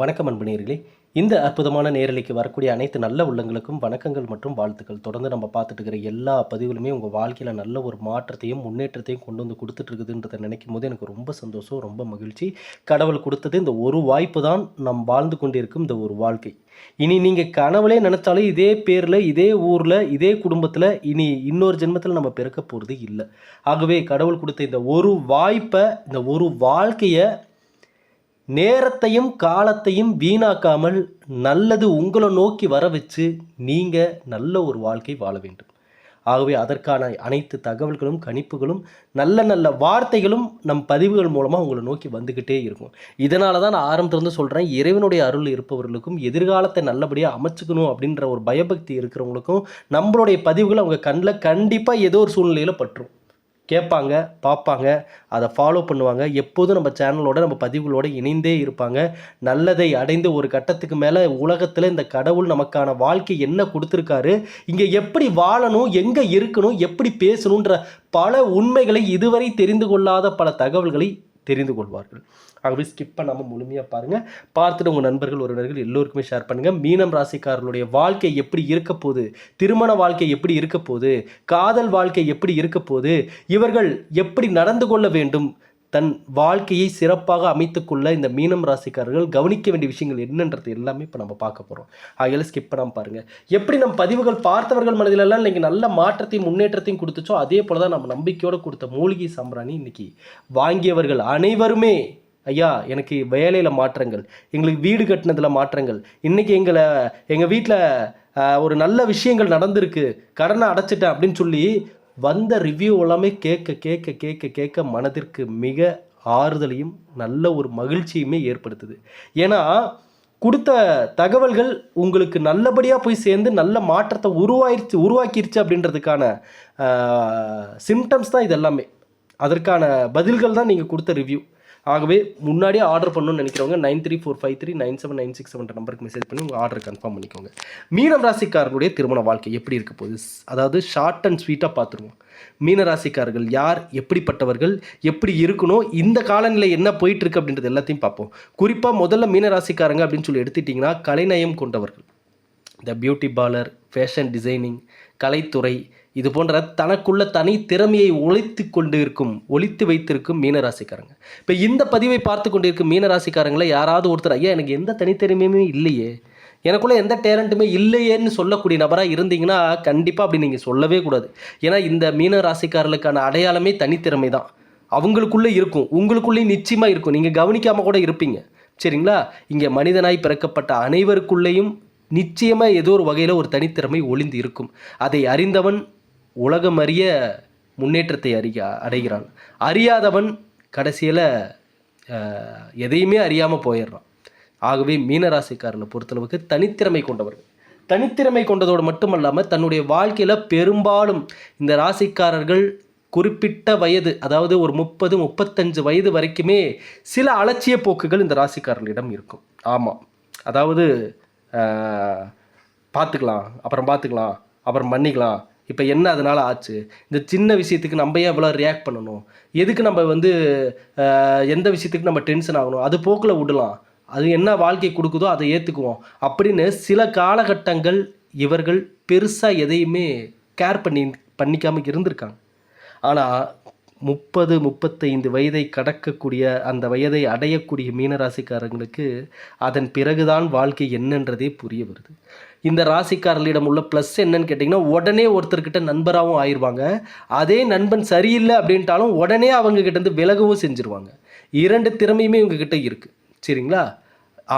வணக்கம் அன்புநேயர்களே. இந்த அற்புதமான நேரலைக்கு வரக்கூடிய அனைத்து நல்ல உள்ளங்களுக்கும் வணக்கங்கள் மற்றும் வாழ்த்துக்கள். தொடர்ந்து நம்ம பார்த்துட்டு இருக்கிற எல்லா பதிவுகளுமே உங்கள் வாழ்க்கையில் நல்ல ஒரு மாற்றத்தையும் முன்னேற்றத்தையும் கொண்டு வந்து கொடுத்துட்டு இருக்குதுன்றதை நினைக்கும் போது எனக்கு ரொம்ப சந்தோஷம் ரொம்ப மகிழ்ச்சி. கடவுள் கொடுத்தது இந்த ஒரு வாய்ப்பு தான் நாம் வாழ்ந்து கொண்டிருக்கும் இந்த ஒரு வாழ்க்கை. இனி நீங்கள் கனவுலே நினச்சாலும் இதே பேரில் இதே ஊரில் இதே குடும்பத்தில் இனி இன்னொரு ஜென்மத்தில் நம்ம பிறக்க போகிறது இல்லை. ஆகவே கடவுள் கொடுத்த இந்த ஒரு வாய்ப்பை இந்த ஒரு வாழ்க்கையை நேரத்தையும் காலத்தையும் வீணாக்காமல் நல்லது உங்களை நோக்கி வர வச்சு நீங்கள் நல்ல ஒரு வாழ்க்கை வாழ வேண்டும். ஆகவே அதற்கான அனைத்து தகவல்களும் கணிப்புகளும் நல்ல நல்ல வார்த்தைகளும் நம் பதிவுகள் மூலமாக உங்களை நோக்கி வந்துக்கிட்டே இருக்கும். இதனால தான் நான் ஆரம்பத்திலிருந்து சொல்கிறேன் இறைவனுடைய அருள் இருப்பவர்களுக்கும் எதிர்காலத்தை நல்லபடியாக அமைச்சுக்கணும் அப்படின்ற ஒரு பயபக்தி இருக்கிறவங்களுக்கும் நம்மளுடைய பதிவுகள் அவங்க கண்ணில் கண்டிப்பாக ஏதோ ஒரு சூழ்நிலையில் பற்றும் கேட்பாங்க பார்ப்பாங்க அதை ஃபாலோ பண்ணுவாங்க. எப்போதும் நம்ம சேனலோட நம்ம பதிவுகளோடு இணைந்தே இருப்பாங்க. நல்லதை அடைந்து ஒரு கட்டத்துக்கு மேலே உலகத்தில் இந்த கடவுள் நமக்கான வாழ்க்கை என்ன கொடுத்துருக்காரு இங்கே எப்படி வாழணும் எங்கே இருக்கணும் எப்படி பேசணுன்ற பல உண்மைகளை இதுவரை தெரிந்து கொள்ளாத பல தகவல்களை தெரிந்து கொள்வார்கள். ஆகவே ஸ்கிப் பண்ணாமல் முழுமையாக பாருங்கள் பார்த்துட்டு உங்கள் நண்பர்கள் உறவினர்கள் எல்லோருக்குமே ஷேர் பண்ணுங்கள் மீனம் ராசிக்காரர்களுடைய வாழ்க்கை எப்படி இருக்க போகுது? திருமண வாழ்க்கை எப்படி இருக்க போகுது? காதல் வாழ்க்கை எப்படி இருக்க போகுது? இவர்கள் எப்படி நடந்து கொள்ள வேண்டும்? தன் வாழ்க்கையை சிறப்பாக அமைத்துக்கொள்ள இந்த மீனம் ராசிக்காரர்கள் கவனிக்க வேண்டிய விஷயங்கள் என்னன்றது எல்லாமே இப்போ நம்ம பார்க்க போகிறோம் ஆகையில் ஸ்கிப் பண்ணாமல் பாருங்கள் எப்படி நம் பதிவுகள் பார்த்தவர்கள் மனதிலெல்லாம் இன்றைக்கி நல்ல மாற்றத்தையும் முன்னேற்றத்தையும் கொடுத்துச்சோ அதே போல தான் நம்ம நம்பிக்கையோடு கொடுத்த மூலிகை சாம்பிராணி இன்னைக்கு வாங்கியவர்கள் அனைவருமே ஐயா எனக்கு வேலையில் மாற்றங்கள் எங்களுக்கு வீடு கட்டினதில் மாற்றங்கள் இன்றைக்கி எங்களை எங்கள் வீட்டில் ஒரு நல்ல விஷயங்கள் நடந்திருக்கு கடனை அடைச்சிட்டேன் அப்படின்னு சொல்லி வந்த ரிவ்யூ எல்லாமே கேட்க கேட்க கேட்க கேட்க மனதிற்கு மிக ஆறுதலையும் நல்ல ஒரு மகிழ்ச்சியுமே ஏற்படுத்துது. ஏன்னா கொடுத்த தகவல்கள் உங்களுக்கு நல்லபடியாக போய் சேர்ந்து நல்ல மாற்றத்தை உருவாயிருச்சு உருவாக்கிருச்சு அப்படின்றதுக்கான சிம்டம்ஸ் தான் இது எல்லாமே அதற்கான பதில்கள் தான் நீங்கள் கொடுத்த ரிவ்யூ ஆகவே முன்னாடியே ஆர்டர் பண்ணணும்னு நினைக்கிறவங்க nine three four five three nine seven nine six seven நம்பருக்கு மெசேஜ் பண்ணி உங்கள் ஆர்டர் கன்ஃபார்ம் பண்ணிக்கோங்க. மீனம் ராசிக்காரர்களுடைய திருமண வாழ்க்கை எப்படி இருக்க போகுது? அதாவது ஷார்ட் அண்ட் ஸ்வீட்டாக பார்த்துருவோம் மீன ராசிக்காரர்கள் யார் எப்படிப்பட்டவர்கள் எப்படி இருக்கணும் இந்த காலநிலை என்ன போயிட்டு இருக்கு அப்படின்றது எல்லாத்தையும் பார்ப்போம். குறிப்பாக முதல்ல மீனராசிக்காரங்க அப்படின்னு சொல்லி எடுத்துட்டிங்கன்னா கலைநயம் கொண்டவர்கள். இந்த பியூட்டி பார்லர் ஃபேஷன் டிசைனிங் கலைத்துறை இது போன்ற தனக்குள்ள தனி திறமையை ஒழித்து கொண்டு இருக்கும் ஒழித்து வைத்திருக்கும் மீனராசிக்காரங்க. இப்போ இந்த பதிவை பார்த்து கொண்டிருக்கும் மீனராசிக்காரங்களை யாராவது ஒருத்தர் ஐயா எனக்கு எந்த தனித்திறமையுமே இல்லையே. எனக்குள்ள எந்த டேலண்ட்டுமே இல்லையேன்னு சொல்லக்கூடிய நபராக இருந்தீங்கன்னா கண்டிப்பாக அப்படி நீங்கள் சொல்லவே கூடாது. ஏன்னா இந்த மீன ராசிக்காரர்களுக்கான அடையாளமே தனித்திறமை தான். அவங்களுக்குள்ளே இருக்கும் உங்களுக்குள்ளேயும் நிச்சயமாக இருக்கும். நீங்கள் கவனிக்காமல் கூட இருப்பீங்க. சரிங்களா? இங்கே மனிதனாய் பிறக்கப்பட்ட அனைவருக்குள்ளேயும் நிச்சயமாக ஏதோ ஒரு வகையில் ஒரு தனித்திறமை ஒளிந்து இருக்கும். அதை அறிந்தவன் உலகம் அறிய முன்னேற்றத்தை அறிய அடைகிறான். அறியாதவன் கடைசியில் எதையுமே அறியாமல் போயிடுறான். ஆகவே மீனராசிக்காரனை பொறுத்தளவுக்கு தனித்திறமை கொண்டவர்கள். தனித்திறமை கொண்டதோடு மட்டுமல்லாமல் தன்னுடைய வாழ்க்கையில் பெரும்பாலும் இந்த ராசிக்காரர்கள் குறிப்பிட்ட வயது அதாவது ஒரு முப்பது முப்பத்தஞ்சு வயது வரைக்குமே சில அலட்சிய போக்குகள் இந்த ராசிக்காரர்களிடம் இருக்கும். ஆமாம் அதாவது பார்த்துக்கலாம் அப்புறம் பார்த்துக்கலாம் அப்புறம் பண்ணிக்கலாம் இப்போ என்ன அதனால் ஆச்சு? இந்த சின்ன விஷயத்துக்கு நம்ம ஏன் இவ்வளோ ரியாக்ட் பண்ணணும்? எதுக்கு நம்ம வந்து எந்த விஷயத்துக்கு நம்ம டென்ஷன் ஆகணும்? அது போக்கில் விடலாம். அது என்ன வாழ்க்கை கொடுக்குதோ அதை ஏற்றுக்குவோம் அப்படின்னு சில காலகட்டங்கள் இவர்கள் பெருசாக எதையுமே கேர் பண்ணி பண்ணிக்காமல் இருந்திருக்காங்க. ஆனால் முப்பது முப்பத்தைந்து வயதை கடக்கக்கூடிய அந்த வயதை அடையக்கூடிய மீனராசிக்காரங்களுக்கு அதன் பிறகுதான் வாழ்க்கை என்னன்றதே புரிய வருது. இந்த ராசிக்காரர்களிடம் உள்ள ப்ளஸ் என்னன்னு கேட்டிங்கன்னா உடனே ஒருத்தர்கிட்ட நண்பராகவும் ஆயிடுவாங்க அதே நண்பன் சரியில்லை அப்படின்ட்டாலும் உடனே அவங்க இருந்து விலகவும் செஞ்சுருவாங்க. இரண்டு திறமையுமே இவங்கக்கிட்ட இருக்குது சரிங்களா?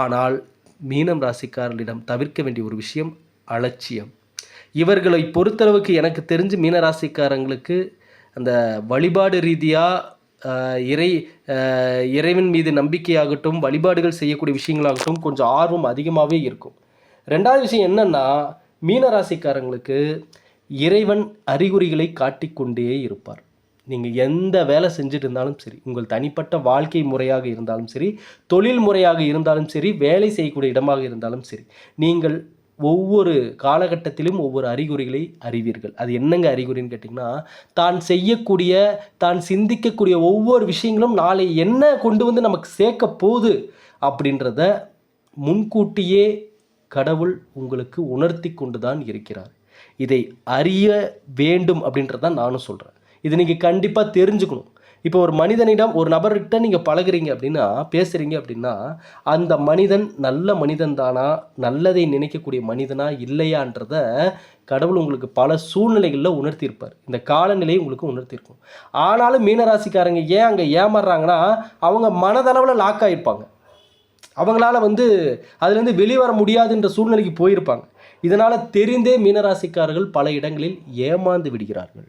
ஆனால் மீனம் ராசிக்காரர்களிடம் தவிர்க்க வேண்டிய ஒரு விஷயம் அலட்சியம். இவர்களை பொறுத்தளவுக்கு எனக்கு தெரிஞ்சு மீனராசிக்காரங்களுக்கு அந்த வழிபாடு ரீதியாக இறை இறைவன் மீது நம்பிக்கையாகட்டும் வழிபாடுகள் செய்யக்கூடிய விஷயங்களாகட்டும் கொஞ்சம் ஆர்வம் அதிகமாகவே இருக்கும். ரெண்டாவது விஷயம் என்னன்னா மீனராசிக்காரங்களுக்கு இறைவன் அறிகுறிகளை காட்டிக்கொண்டே இருப்பார். நீங்கள் எந்த வேலை செஞ்சுட்டு இருந்தாலும் சரி உங்கள் தனிப்பட்ட வாழ்க்கை முறையாக இருந்தாலும் சரி தொழில் முறையாக இருந்தாலும் சரி வேலை செய்யக்கூடிய இடமாக இருந்தாலும் சரி நீங்கள் ஒவ்வொரு காலகட்டத்திலும் ஒவ்வொரு அறிகுறிகளை அறிவீர்கள். அது என்னங்க அறிகுறின்னு கேட்டிங்கன்னா தான் செய்யக்கூடிய தான் சிந்திக்கக்கூடிய ஒவ்வொரு விஷயங்களும் நாளை என்ன கொண்டு வந்து நமக்கு சேர்க்க போகுது அப்படின்றத முன்கூட்டியே கடவுள் உங்களுக்கு உணர்த்தி கொண்டு தான் இருக்கிறார். இதை அறிய வேண்டும் அப்படின்றதான் நானும் சொல்கிறேன் இது நீங்கள் கண்டிப்பாக தெரிஞ்சுக்கணும். இப்போ ஒரு மனிதனிடம் ஒரு நபர்கிட்ட நீங்கள் பழகுறீங்க அப்படின்னா பேசுகிறீங்க அப்படின்னா அந்த மனிதன் நல்ல மனிதன் தானா நல்லதை நினைக்கக்கூடிய மனிதனா இல்லையான்றத கடவுள் உங்களுக்கு பல சூழ்நிலைகளில் உணர்த்தியிருப்பார். இந்த காலநிலையை உங்களுக்கு உணர்த்தியிருக்கும். ஆனாலும் மீனராசிக்காரங்க ஏன் அங்கே ஏமாறுறாங்கன்னா அவங்க மனதளவில் லாக் ஆகிருப்பாங்க அவங்களால வந்து அதுலேருந்து வெளிவர முடியாதுன்ற சூழ்நிலைக்கு போயிருப்பாங்க. இதனால் தெரிந்தே மீனராசிக்காரர்கள் பல இடங்களில் ஏமாந்து விடுகிறார்கள்.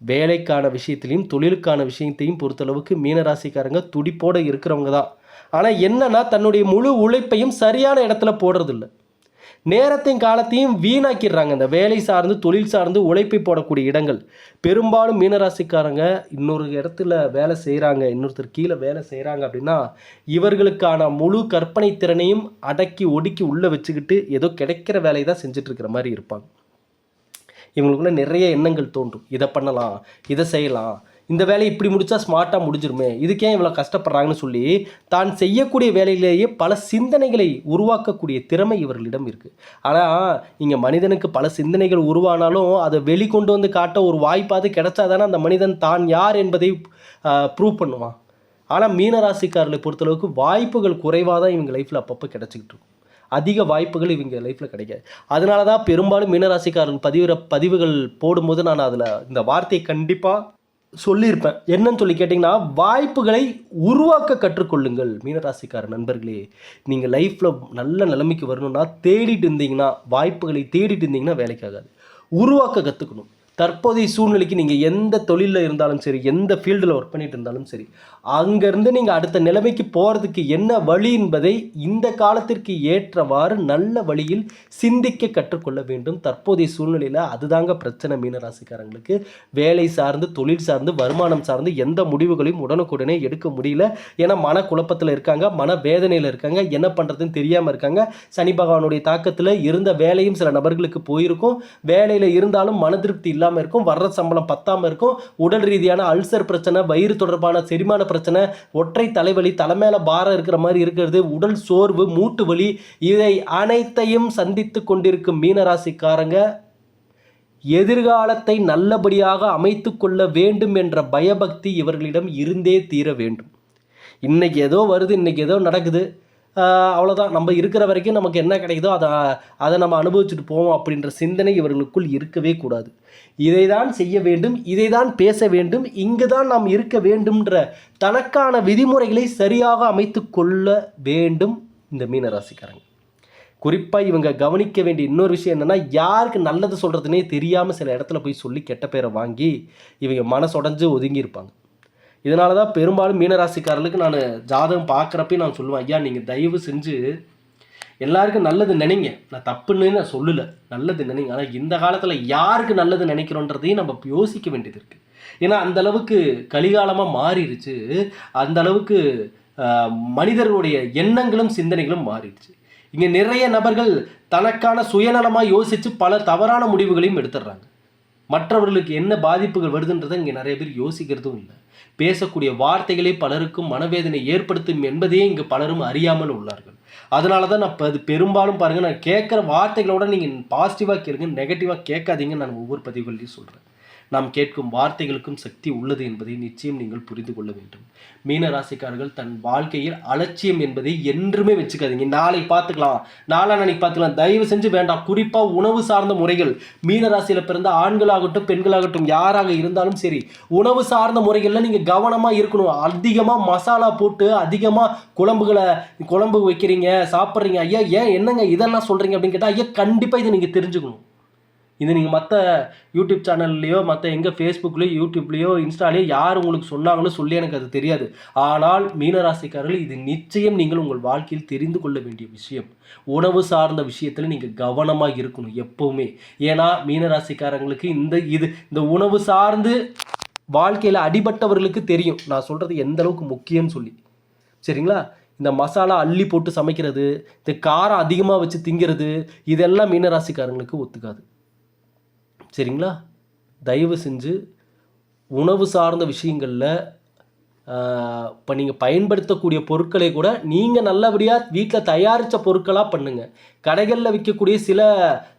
வேலைக்கான விஷயத்திலையும் தொழிலுக்கான விஷயத்தையும் பொறுத்தளவுக்கு மீனராசிக்காரங்க துடிப்போடு இருக்கிறவங்க தான். ஆனால் என்னன்னா தன்னுடைய முழு உழைப்பையும் சரியான இடத்துல போடுறதில்ல. நேரத்தையும் காலத்தையும் வீணாக்கிடுறாங்க. இந்த வேலை சார்ந்து தொழில் சார்ந்து உழைப்பை போடக்கூடிய இடங்கள். பெரும்பாலும் மீனராசிக்காரங்க இன்னொரு இடத்துல வேலை செய்கிறாங்க இன்னொருத்தர் கீழே வேலை செய்கிறாங்க அப்படின்னா இவர்களுக்கான முழு கற்பனை திறனையும் அடக்கி ஒடுக்கி உள்ளே வச்சுக்கிட்டு ஏதோ கிடைக்கிற வேலையை தான் செஞ்சிட்ருக்கிற மாதிரி இருப்பாங்க. இவங்களுக்குள்ள நிறைய எண்ணங்கள் தோன்றும். இதை பண்ணலாம் இதை செய்யலாம் இந்த வேலையை இப்படி முடித்தா ஸ்மார்ட்டாக முடிஞ்சிருமே. இதுக்கே இவ்வளோ கஷ்டப்படுறாங்கன்னு சொல்லி தான் செய்யக்கூடிய வேலையிலேயே பல சிந்தனைகளை உருவாக்கக்கூடிய திறமை இவர்களிடம் இருக்குது ஆனால் இங்கே மனிதனுக்கு பல சிந்தனைகள் உருவானாலும் அதை வெளிக்கொண்டு வந்து காட்ட ஒரு வாய்ப்பாவது கிடைச்சாதானே அந்த மனிதன் தான் யார் என்பதை ப்ரூவ் பண்ணுவான். ஆனால் மீனராசிக்காரர்களை பொறுத்தளவுக்கு வாய்ப்புகள் குறைவாக தான் இவங்க லைஃப்பில் அப்பப்போ கிடச்சிக்கிட்டு இருக்கும். அதிக வாய்ப்புகள் இவங்க லைஃப்பில் கிடைக்காது. அதனால தான் பெரும்பாலும் மீனராசிக்காரர்கள் பதிவிற பதிவுகள் போடும்போது நான் அதில் இந்த வார்த்தையை கண்டிப்பாக சொல்லியிருப்பேன். என்னன்னு சொல்லி கேட்டிங்கன்னா வாய்ப்புகளை உருவாக்க கற்றுக்கொள்ளுங்கள் மீனராசிக்கார நண்பர்களே. நீங்கள் லைஃப்பில் நல்ல நிலைமைக்கு வரணும்னா தேடிட்டு இருந்தீங்கன்னா வாய்ப்புகளை தேடிட்டு இருந்தீங்கன்னா வேலைக்காகாது உருவாக்க கற்றுக்கணும் தற்போதைய சூழ்நிலைக்கு நீங்கள் எந்த தொழிலில் இருந்தாலும் சரி எந்த ஃபீல்டில் ஒர்க் பண்ணிட்டு இருந்தாலும் சரி அங்கேருந்து நீங்கள் அடுத்த நிலைமைக்கு போகிறதுக்கு என்ன வழி என்பதை இந்த காலத்திற்கு ஏற்றவாறு நல்ல வழியில் சிந்திக்க கற்றுக்கொள்ள வேண்டும். தற்போதைய சூழ்நிலையில் அதுதாங்க பிரச்சனை மீனராசிக்காரங்களுக்கு. வேலை சார்ந்து தொழில் சார்ந்து வருமானம் சார்ந்து எந்த முடிவுகளையும் உடனுக்குடனே எடுக்க முடியல. ஏன்னா மன குழப்பத்தில் இருக்காங்க மன வேதனையில் இருக்காங்க என்ன பண்ணுறதுன்னு தெரியாமல் இருக்காங்க. சனி பகவானுடைய தாக்கத்தில் இருந்த வேலையும் சில நபர்களுக்கு போயிருக்கும். வேலையில் இருந்தாலும் மன திருப்தி இல்லாமல் இருக்கும் வர்ற சம்பளம் பத்தாமல் இருக்கும் உடல் ரீதியான அல்சர் பிரச்சனை வயிறு தொடர்பான செரிமான பிரச்சனை ஒற்றை தலைவலி தலைமையில பாரம் இருக்கிற மாதிரி இருக்கிறது உடல் சோர்வு மூட்டு வலி இதை அனைத்தையும் சந்தித்து கொண்டிருக்கும் மீனராசிக்காரங்க எதிர்காலத்தை நல்லபடியாக அமைத்து கொள்ள வேண்டும் என்ற பயபக்தி இவர்களிடம் இருந்தே தீர வேண்டும். இன்னைக்கு ஏதோ வருது இன்னைக்கு ஏதோ நடக்குது. அவ்வளோதான் நம்ம இருக்கிற வரைக்கும் நமக்கு என்ன கிடைக்குதோ அதை அதை நம்ம அனுபவிச்சுட்டு போவோம் அப்படின்ற சிந்தனை இவர்களுக்குள் இருக்கவே கூடாது. இதை தான் செய்ய வேண்டும் இதை தான் பேச வேண்டும் இங்கு தான் நாம் இருக்க வேண்டும்ன்ற தனக்கான விதிமுறைகளை சரியாக அமைத்து கொள்ள வேண்டும் இந்த மீனராசிக்காரங்க. குறிப்பாக இவங்க கவனிக்க வேண்டிய இன்னொரு விஷயம் என்னென்னா யாருக்கு நல்லது சொல்கிறதுனே தெரியாமல் சில இடத்துல போய் சொல்லி கெட்ட பேரை வாங்கி இவங்க மனசுடைஞ்சு ஒதுங்கியிருப்பாங்க. இதனால தான் பெரும்பாலும் மீனராசிக்காரர்களுக்கு நான் ஜாதகம் பார்க்குறப்பே நான் சொல்லுவேன் ஐயா நீங்கள் தயவு செஞ்சு எல்லாருக்கும் நல்லது நினைங்க. நான் தப்புன்னு நான் சொல்லலை. நல்லது நினைங்க. ஆனால் இந்த காலத்தில் யாருக்கு நல்லது நினைக்கிறோன்றதையும் நம்ம யோசிக்க வேண்டியது இருக்குது ஏன்னா அந்த அளவுக்கு கலிகாலமாக மாறிடுச்சு. அந்த அளவுக்கு மனிதர்களுடைய எண்ணங்களும் சிந்தனைகளும் மாறிடுச்சு. இங்கே நிறைய நபர்கள் தனக்கான சுயநலமாக யோசித்து பல தவறான முடிவுகளையும் எடுத்துடுறாங்க. மற்றவர்களுக்கு என்ன பாதிப்புகள் வருதுன்றதை இங்கே நிறைய பேர் யோசிக்கிறதும் இல்லை. பேசக்கூடிய வார்த்தைகளே பலருக்கும் மனவேதனை ஏற்படுத்தும் என்பதையே இங்கு பலரும் அறியாமல் உள்ளார்கள். அதனால தான் நான் இப்போ அது பெரும்பாலும் பாருங்கள் நான் கேட்குற வார்த்தைகளோட நீங்கள் பாசிட்டிவாக கேளுங்க நெகட்டிவாக கேட்காதீங்கன்னு நான் ஒவ்வொரு பதிவுகள்லையும் சொல்கிறேன் நாம் கேட்கும் வார்த்தைகளுக்கும் சக்தி உள்ளது என்பதை நிச்சயம் நீங்கள் புரிந்து கொள்ள வேண்டும். மீன ராசிக்காரர்கள் தன் வாழ்க்கையில் அலட்சியம் என்பதை என்றுமே வச்சுக்காதீங்க. நாளை பார்த்துக்கலாம். நாளான்னைக்கு பார்த்துக்கலாம். தயவு செஞ்சு வேண்டாம். குறிப்பாக உணவு சார்ந்த முறைகள். மீன ராசியில் பிறந்த ஆண்களாகட்டும் பெண்களாகட்டும் யாராக இருந்தாலும் சரி உணவு சார்ந்த முறைகளில் நீங்கள் கவனமாக இருக்கணும். அதிகமாக மசாலா போட்டு அதிகமாக குழம்புகளை குழம்பு வைக்கிறீங்க சாப்பிட்றீங்க. ஐயா ஏன் என்னங்க இதெல்லாம் சொல்கிறீங்க அப்படின்னு கேட்டால் ஐயா கண்டிப்பாக இதை நீங்கள் தெரிஞ்சுக்கணும். இது நீங்கள் மற்ற யூடியூப் சேனல்லையோ மற்ற எங்கே ஃபேஸ்புக்லேயோ யூடியூப்லேயோ இன்ஸ்டாலேயோ யார் உங்களுக்கு சொன்னாங்களோ சொல்லி எனக்கு அது தெரியாது. ஆனால் மீனராசிக்காரர்கள் இது நிச்சயம் நீங்கள் உங்கள் வாழ்க்கையில் தெரிந்து கொள்ள வேண்டிய விஷயம். உணவு சார்ந்த விஷயத்தில் நீங்கள் கவனமாக இருக்கணும் எப்போவுமே. ஏன்னா மீனராசிக்காரங்களுக்கு இந்த இது இந்த உணவு சார்ந்து வாழ்க்கையில் அடிபட்டவர்களுக்கு தெரியும். நான் சொல்கிறது எந்த அளவுக்கு முக்கியம்னு சொல்லி. சரிங்களா? இந்த மசாலா அள்ளி போட்டு சமைக்கிறது இந்த காரம் அதிகமாக வச்சு திங்கிறது இதெல்லாம் மீனராசிக்காரங்களுக்கு ஒத்துக்காது. சரிங்களா? தயவு செஞ்சு உணவு சார்ந்த விஷயங்களில் இப்போ நீங்கள் பயன்படுத்தக்கூடிய பொருட்களை கூட நீங்கள் நல்லபடியாக வீட்டில் தயாரித்த பொருட்களாக பண்ணுங்கள் கடைகளில் விற்கக்கூடிய சில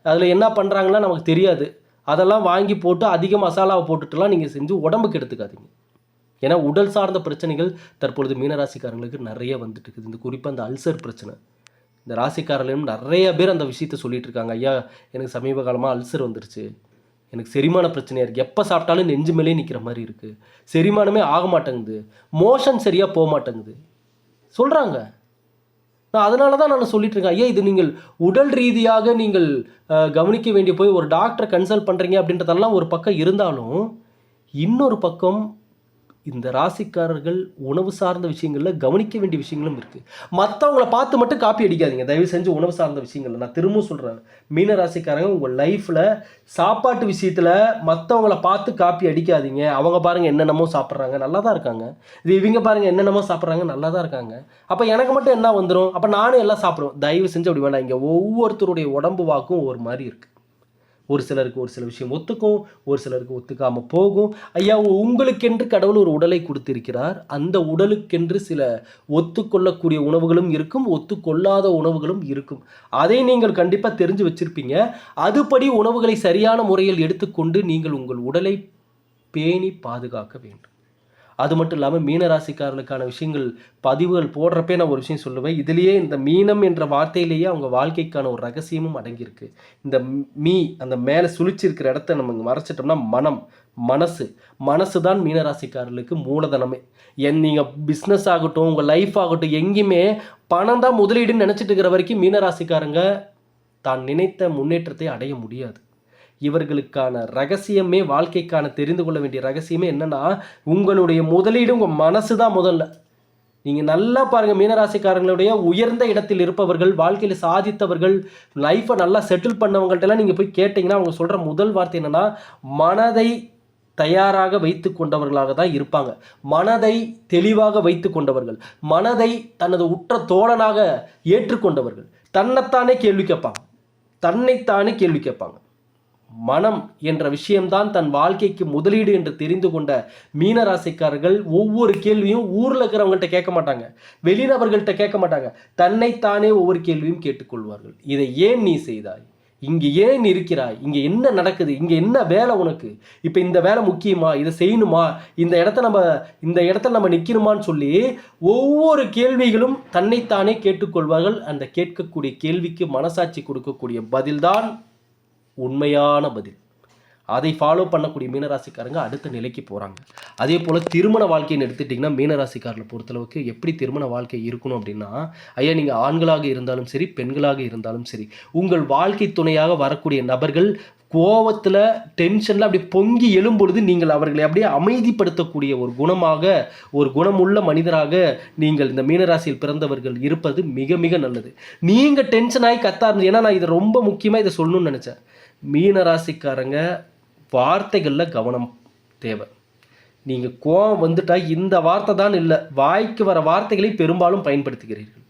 அதில் என்ன பண்ணுறாங்கன்னா நமக்கு தெரியாது. அதெல்லாம் வாங்கி போட்டு அதிக மசாலாவை போட்டுட்டுலாம் நீங்கள் செஞ்சு உடம்புக்கு எடுத்துக்காதீங்க. ஏன்னா உடல் சார்ந்த பிரச்சனைகள் தற்பொழுது மீனராசிக்காரங்களுக்கு நிறைய வந்துட்டு இருக்குது இந்த குறிப்பாக அந்த அல்சர் பிரச்சனை. இந்த ராசிக்காரர்களும் நிறைய பேர் அந்த விஷயத்த சொல்லிகிட்டு இருக்காங்க ஐயா எனக்கு சமீப காலமாக அல்சர் வந்துருச்சு. எனக்கு செரிமான பிரச்சனையாக இருக்குது எப்போ சாப்பிட்டாலும் நெஞ்சு மேலே நிற்கிற மாதிரி இருக்குது செரிமானமே ஆக மாட்டேங்குது. மோஷன் சரியாக போக மாட்டேங்குது. சொல்கிறாங்க நான் அதனால தான் நான் சொல்லிட்டுருக்கேன் ஐயா இது நீங்கள் உடல் ரீதியாக நீங்கள் கவனிக்க வேண்டிய போய் ஒரு டாக்டரை கன்சல்ட் பண்ணுறீங்க அப்படின்றதெல்லாம் ஒரு பக்கம் இருந்தாலும் இன்னொரு பக்கம் இந்த ராசிக்காரர்கள் உணவு சார்ந்த விஷயங்களில் கவனிக்க வேண்டிய விஷயங்களும் இருக்குது மற்றவங்கள பார்த்து மட்டும் காப்பி அடிக்காதீங்க. தயவு செஞ்சு உணவு சார்ந்த விஷயங்கள் நான் திரும்பவும் சொல்கிறேன் மீன ராசிக்காரங்க உங்கள் லைஃப்பில் சாப்பாட்டு விஷயத்தில் மற்றவங்கள பார்த்து காப்பி அடிக்காதீங்க. அவங்க பாருங்கள் என்னென்னமோ சாப்பிட்றாங்க நல்லா தான் இருக்காங்க. இது இவங்க பாருங்கள் என்னென்னமோ சாப்பிட்றாங்க நல்லா தான் இருக்காங்க. அப்போ எனக்கு மட்டும் என்ன வந்துடும் அப்போ நானும் எல்லாம் சாப்பிடுவேன். தயவு செஞ்சு அப்படி வேண்டாம். இங்கே ஒவ்வொருத்தருடைய உடம்பு வாக்கும் ஒரு மாதிரி இருக்குது ஒரு சிலருக்கு ஒரு சில விஷயம் ஒத்துக்கும் ஒரு சிலருக்கு ஒத்துக்காமல் போகும். ஐயா உங்களுக்கென்று கடவுள் ஒரு உடலை கொடுத்திருக்கிறார். அந்த உடலுக்கென்று சில ஒத்துக்கொள்ளக்கூடிய உணவுகளும் இருக்கும் ஒத்துக்கொள்ளாத உணவுகளும் இருக்கும். அதை நீங்கள் கண்டிப்பாக தெரிஞ்சு வச்சிருப்பீங்க. அதுபடி உணவுகளை சரியான முறையில் எடுத்துக்கொண்டு நீங்கள் உங்கள் உடலை பேணி பாதுகாக்க வேண்டும். அது மட்டும் இல்லாமல் மீனராசிக்காரர்களுக்கான விஷயங்கள் பதிவுகள் போடுறப்பே நான் ஒரு விஷயம் சொல்லுவேன். இதுலேயே இந்த மீனம் என்ற வார்த்தையிலேயே அவங்க வாழ்க்கைக்கான ஒரு ரகசியமும் அடங்கியிருக்கு. இந்த மீ அந்த மேலே சுழிச்சிருக்கிற இடத்த நம்ம மறைச்சிட்டோம்னா மனம் மனசு. மனசு தான் மீனராசிக்காரர்களுக்கு மூலதனமே. என் நீங்கள் பிஸ்னஸ் ஆகட்டும் உங்கள் லைஃப் ஆகட்டும் எங்கேயுமே பணம் தான் முதலீடுன்னு நினச்சிட்டு இருக்கிற வரைக்கும் மீனராசிக்காரங்க தான் நினைத்த முன்னேற்றத்தை அடைய முடியாது. இவர்களுக்கான ரகசியமே வாழ்க்கைக்கான தெரிந்து கொள்ள வேண்டிய ரகசியமே என்னென்னா உங்களுடைய முதலீடு உங்கள் மனசு தான் முதல்ல. நீங்கள் நல்லா பாருங்கள் மீனராசிக்காரங்களுடைய உயர்ந்த இடத்தில் இருப்பவர்கள் வாழ்க்கையில் சாதித்தவர்கள் லைஃப்பை நல்லா செட்டில் பண்ணவங்கள்ட்டெல்லாம் நீங்கள் போய் கேட்டிங்கன்னா அவங்க சொல்கிற முதல் வார்த்தை என்னன்னா மனதை தயாராக வைத்து கொண்டவர்களாக தான் இருப்பாங்க. மனதை தெளிவாக வைத்து கொண்டவர்கள். மனதை தனது உற்ற தோழனாக ஏற்றுக்கொண்டவர்கள். தன்னைத்தானே கேள்வி கேட்பாங்க. தன்னைத்தானே கேள்வி கேட்பாங்க. மனம் என்ற விஷயம்தான் தன் வாழ்க்கைக்கு முதலீடு என்று தெரிந்து கொண்ட மீனராசிக்காரர்கள் ஒவ்வொரு கேள்வியும் ஊரில் இருக்கிறவங்கள்ட்ட கேட்க மாட்டாங்க. வெளிநபர்கள்ட்ட கேட்க மாட்டாங்க. தன்னைத்தானே ஒவ்வொரு கேள்வியும் கேட்டுக்கொள்வார்கள். இதை ஏன் நீ செய்தாய்? இங்கே ஏன் இருக்கிறாய்? இங்கே என்ன நடக்குது? இங்கே என்ன வேலை உனக்கு? இப்போ இந்த வேலை முக்கியமா? இதை செய்யணுமா? இந்த இடத்த நம்ம இந்த இடத்துல நம்ம நிற்கணுமான்னு சொல்லி ஒவ்வொரு கேள்விகளும் தன்னைத்தானே கேட்டுக்கொள்வார்கள். அந்த கேட்கக்கூடிய கேள்விக்கு மனசாட்சி கொடுக்கக்கூடிய பதில்தான் உண்மையான பதில். அதை ஃபாலோ பண்ணக்கூடிய மீனராசிக்காரங்க அடுத்த நிலைக்கு போகிறாங்க அதே போல் திருமண வாழ்க்கைன்னு எடுத்துட்டிங்கன்னா மீனராசிக்காரில் பொறுத்தளவுக்கு எப்படி திருமண வாழ்க்கை இருக்கணும் அப்படின்னா ஐயா நீங்கள் ஆண்களாக இருந்தாலும் சரி பெண்களாக இருந்தாலும் சரி உங்கள் வாழ்க்கை துணையாக வரக்கூடிய நபர்கள் கோவத்தில் டென்ஷனில் அப்படி பொங்கி எழும்பொழுது நீங்கள் அவர்களை அப்படியே அமைதிப்படுத்தக்கூடிய ஒரு குணமாக ஒரு குணமுள்ள மனிதராக நீங்கள் இந்த மீனராசியில் பிறந்தவர்கள் இருப்பது மிக மிக நல்லது. நீங்கள் டென்ஷன் ஆகி கத்தாரு ஏன்னா நான் இதை ரொம்ப முக்கியமாக இதை சொல்லணும்னு நினச்சேன். மீனராசிக்காரங்க வார்த்தைகளில் கவனம் தேவை. நீங்கள் கோவம் வந்துட்டால் இந்த வார்த்தை தான் இல்லை. வாய்க்கு வர வார்த்தைகளை பெரும்பாலும் பயன்படுத்துகிறீர்கள்.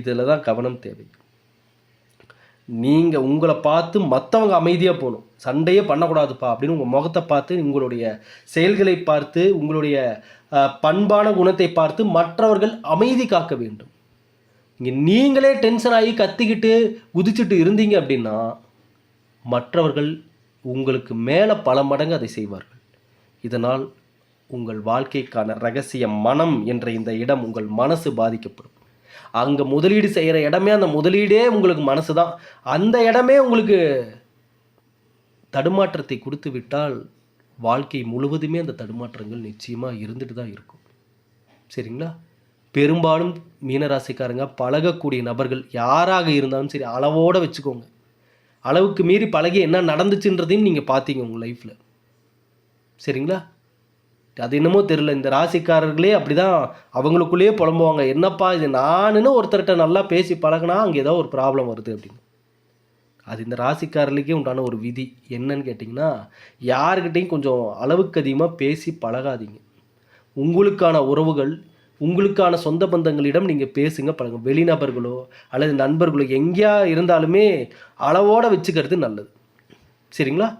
இதில் தான் கவனம் தேவை. நீங்கள் உங்களை பார்த்து மற்றவங்க அமைதியாக போகணும். சண்டையே பண்ணக்கூடாதுப்பா அப்படின்னு உங்கள் முகத்தை பார்த்து உங்களுடைய செயல்களை பார்த்து உங்களுடைய பண்பான குணத்தை பார்த்து மற்றவர்கள் அமைதி காக்க வேண்டும். இங்கே நீங்களே டென்ஷன் ஆகி கத்திக்கிட்டு குதிச்சுட்டு இருந்தீங்க அப்படின்னா மற்றவர்கள் உங்களுக்கு மேலே பல மடங்கு அதை செய்வார்கள். இதனால் உங்கள் வாழ்க்கைக்கான ரகசிய மனம் என்ற இந்த இடம் உங்கள் மனசு பாதிக்கப்படும். அங்கே முதலீடு செய்கிற இடமே அந்த முதலீடே உங்களுக்கு மனசு தான் அந்த இடமே உங்களுக்கு தடுமாற்றத்தை கொடுத்து விட்டால் வாழ்க்கை முழுவதுமே அந்த தடுமாற்றங்கள் நிச்சயமாக இருந்துட்டு தான் இருக்கும். சரிங்களா? பெரும்பாலும் மீனராசிக்காரங்க பழகக்கூடிய நபர்கள் யாராக இருந்தாலும் சரி அளவோடு வச்சுக்கோங்க. அளவுக்கு மீறி பழகி என்ன நடந்துச்சுன்றதையும் நீங்கள் பார்த்தீங்க உங்கள் லைஃப்பில் சரிங்களா? அது என்னமோ தெரில இந்த ராசிக்காரர்களே அப்படி தான் அவங்களுக்குள்ளேயே புலம்புவாங்க. என்னப்பா இது? நானுன்னு ஒருத்தர்கிட்ட நல்லா பேசி பழகினா அங்கே ஏதோ ஒரு ப்ராப்ளம் வருது அப்படின்னு. அது இந்த ராசிக்காரர்களுக்கே உண்டான ஒரு விதி. என்னன்னு கேட்டிங்கன்னா யாருக்கிட்டையும் கொஞ்சம் அளவுக்கு அதிகமாக பேசி பழகாதீங்க. உங்களுக்கான உறவுகள் உங்களுக்கான சொந்த பந்தங்களிடம் நீங்கள் பேசுங்க பழங்க வெளிநபர்களோ அல்லது நண்பர்களோ எங்கேயா இருந்தாலுமே அளவோடு வச்சுக்கிறது நல்லது. சரிங்களா?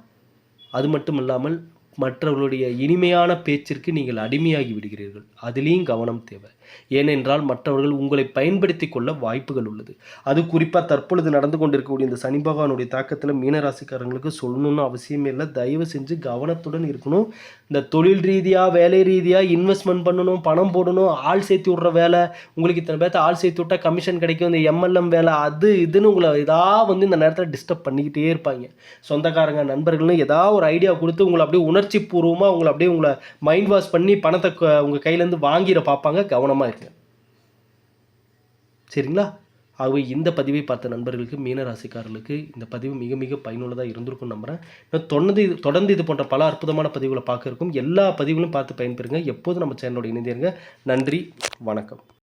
அது மட்டும் இல்லாமல் மற்றவர்களுடைய இனிமையான பேச்சிற்கு நீங்கள் அடிமையாகி விடுகிறீர்கள். அதுலேயும் கவனம் தேவை. ஏனென்றால் மற்றவர்கள் உங்களை பயன்படுத்தி கொள்ள வாய்ப்புகள் உள்ளது. அது குறிப்பாக தற்பொழுது நடந்து கொண்டிருக்கக்கூடிய இந்த சனி பகவானுடைய தாக்கத்தில் மீனராசிக்காரங்களுக்கு சொல்லணும்னு அவசியமே இல்லை. தயவு செஞ்சு கவனத்துடன் இருக்கணும். இந்த தொழில் ரீதியாக வேலை ரீதியாக இன்வெஸ்ட்மெண்ட் பண்ணணும் பணம் போடணும் ஆள் சேர்த்து விட்ற வேலை உங்களுக்கு இத்தனை பேர்த்த ஆள் சேர்த்து விட்டா கமிஷன் கிடைக்கும் இந்த எம்எல்எம் வேலை அது இதுன்னு உங்களை இதாக வந்து இந்த நேரத்தில் டிஸ்டர்ப் பண்ணிக்கிட்டே இருப்பாங்க. சொந்தக்காரங்க நண்பர்கள்னு ஏதாவது ஒரு ஐடியா கொடுத்து உங்களை அப்படியே உணர்ச்சி பூர்வமாக உங்களை அப்படியே உங்களை மைண்ட் வாஷ் பண்ணி பணத்தை க- கையிலேருந்து வாங்கிட பார்ப்பாங்க. கவனமாக இருங்க சரிங்களா? ஆகவே இந்த பதிவை பார்த்த நண்பர்களுக்கு மீன ராசிக்காரர்களுக்கு இந்த பதிவு மிக மிக பயனுள்ளதாக இருந்திருக்கும் நம்புகிறேன் தொடர்ந்து இது- தொடர்ந்து இது போன்ற பல அற்புதமான பதிவுகளை பார்க்க இருக்கும் எல்லா பதிவுகளும் பார்த்து பயன்பெறுங்க. எப்போதும் நம்ம சேனலோட இணைந்திருங்க. நன்றி வணக்கம்.